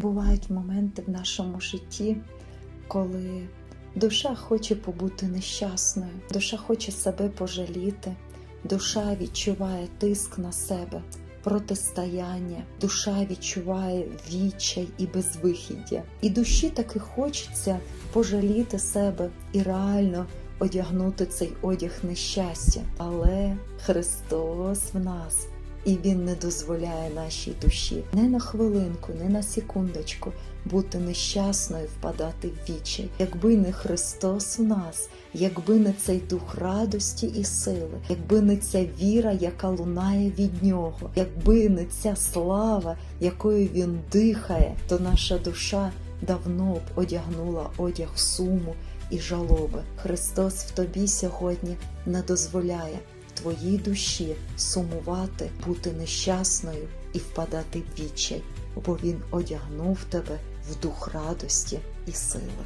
Бувають моменти в нашому житті, коли душа хоче побути нещасною, душа хоче себе пожаліти, душа відчуває тиск на себе, протистояння, душа відчуває відчай і безвихіддя. І душі таки хочеться пожаліти себе і реально одягнути цей одяг нещастя. Але Христос в нас. І Він не дозволяє нашій душі не на хвилинку, не на секундочку бути нещасною, впадати в відчай. Якби не Христос в нас, якби не цей дух радості і сили, якби не ця віра, яка лунає від нього, якби не ця слава, якою він дихає, то наша душа давно б одягнула одяг суму і жалоби. Христос в тобі сьогодні не дозволяє твоїй душі сумувати, бути нещасною і впадати в відчай, бо Він одягнув тебе в дух радості і сили.